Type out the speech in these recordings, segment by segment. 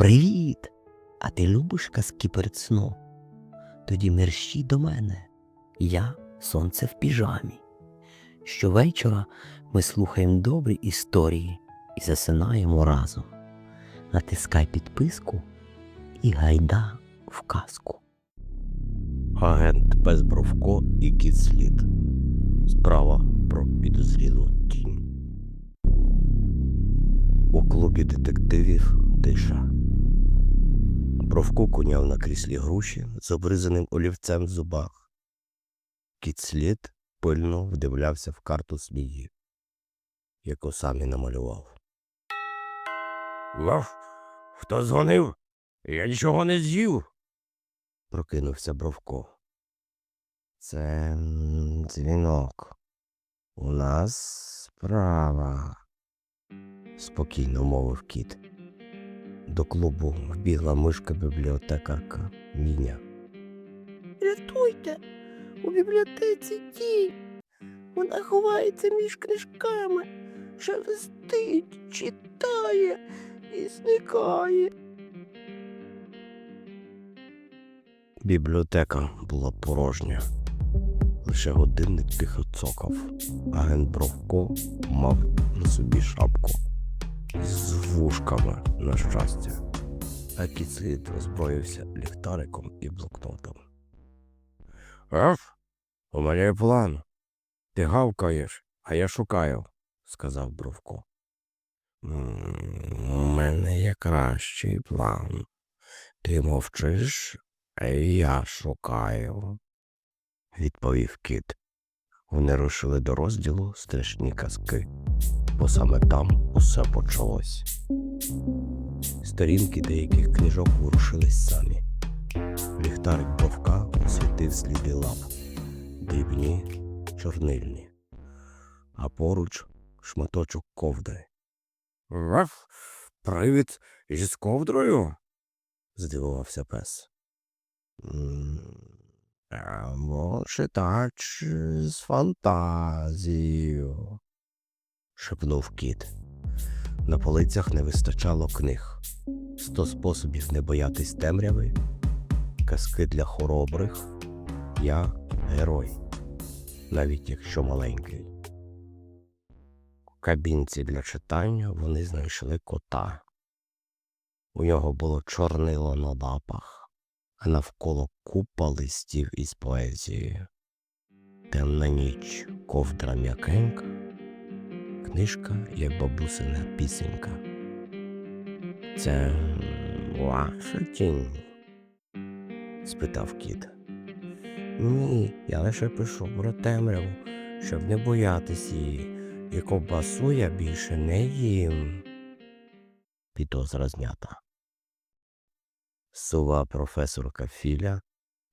Привіт! А ти любиш казки перед сном? Тоді мерщій до мене. Я сонце в піжамі. Щовечора ми слухаємо добрі історії і засинаємо разом. Натискай підписку і гайда в казку. Агент Безбровко і кіт слід. Справа про підозрілу тінь. У клубі детективів тиша. Бровко куняв на кріслі груші з обризаним олівцем в зубах. Кіт слід пильно вдивлявся в карту змії, яку сам і намалював. Лав, хто дзвонив? Я нічого не з'їв. Прокинувся Бровко. Це дзвінок. У нас справа, спокійно мовив кіт. До клубу вбігла мишка бібліотекарка Міня. Рятуйте, у бібліотеці тінь. Вона ховається між книжками, шелестить, читає і зникає. Бібліотека була порожня. Лише годинник тихо цокав. Агент Бровко мав на собі шапку з вушками, на щастя. А кіцит роззброївся ліхтариком і блокнотом. Еф, у мене є план. Ти гавкаєш, а я шукаю. сказав Бровко. У мене є кращий план. Ти мовчиш, а я шукаю, відповів кіт. Вони рушили до розділу страшні казки, бо саме там усе почалось. Сторінки деяких книжок ворушились самі. Ліхтарик Бровка освітив сліди лап, дрібні, чорнильні, а поруч шматочок ковдри. Еф, привід із ковдрою? здивувався пес. Або читач з фантазією, шепнув кіт. На полицях не вистачало книг. Сто способів не боятись темряви, казки для хоробрих. Я герой, навіть якщо маленький. У кабінці для читання вони знайшли кота. У нього було чорнило на лапах, а навколо купа листів із поезією. Темна ніч, ковдра м'якенька, книжка, як бабусина пісенька. Це ваша тінь? спитав кіт. Ні, я лише пишу про темряву, щоб не боятись її, і ковбасу я більше не їм. Підозра знята. Сова професорка Філя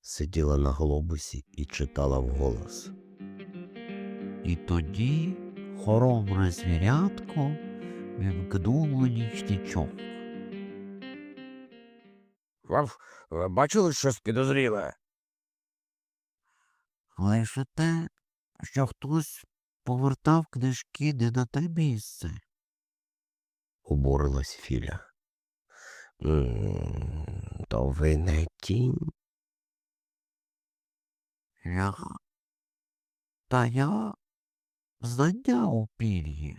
сиділа на глобусі і читала вголос. І тоді хоробре звірятко вімкнуло нічничок. Еф, ви бачили щось підозріле? Лише те, що хтось повертав книжки не на те місце. обурилась Філя. «М, То ви не тінь? Я... Та я знання у пір'ї.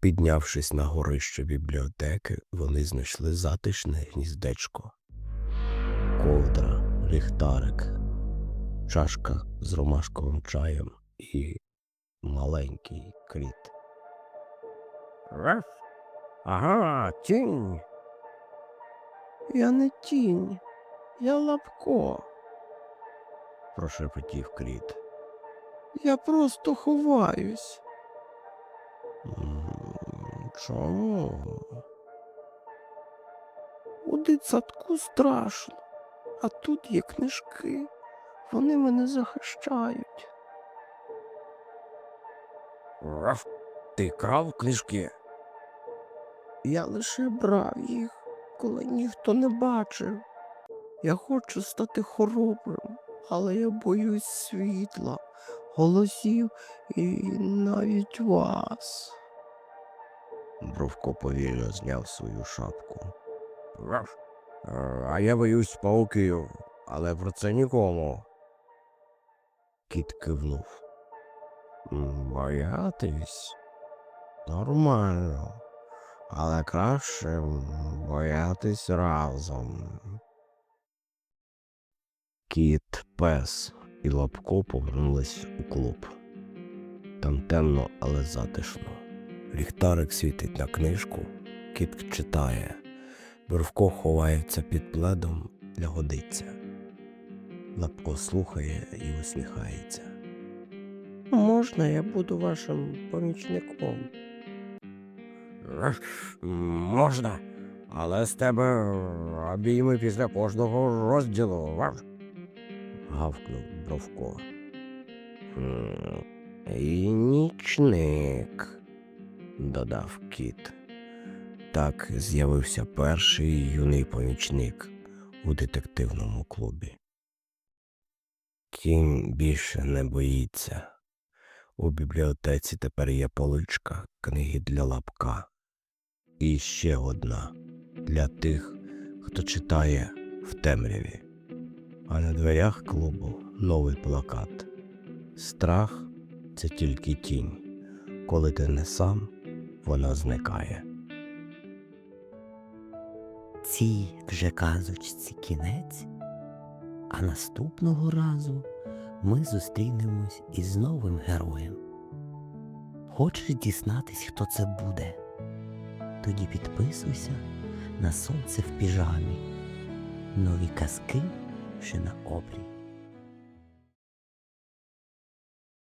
Піднявшись на горище бібліотеки, вони знайшли затишне гніздечко. Ковдра, ліхтарик, чашка з ромашковим чаєм і маленький кріт. Еф, ага, тінь. Я не тінь, я лапко. прошепотів кріт. Я просто ховаюсь. «М, Чому? У дитсадку страшно, а тут є книжки. Вони мене захищають. Еф, ти крав книжки? Я лише брав їх, коли ніхто не бачив. Я хочу стати хоробрим, але я боюсь світла, голосів і навіть вас. Бровко повільно зняв свою шапку. Е, А я боюсь пауків, але про це нікому. Кіт кивнув. Боятись? Нормально. Але краще боятись разом. Кіт, пес і Лапко повернулись у клуб. Там темно, але затишно. Ліхтарик світить на книжку, кіт читає, Бровко ховається під пледом для годиться. Лапко слухає і усміхається. Можна я буду вашим помічником? Можна, але з тебе обійми після кожного розділу. Гавкнув Бровко. І нічник, додав кіт. Так з'явився перший юний помічник у детективному клубі. Кінь більше не боїться. У бібліотеці тепер є поличка книги для лапка. І ще одна для тих, хто читає в темряві. А на дверях клубу новий плакат. Страх це тільки тінь. Коли ти не сам, вона зникає. Цій вже казочці кінець, а наступного разу ми зустрінемось із новим героєм. Хочеш дізнатись, хто це буде? Тоді підписуйся на сонце в піжамі. Нові казки вже на обрії.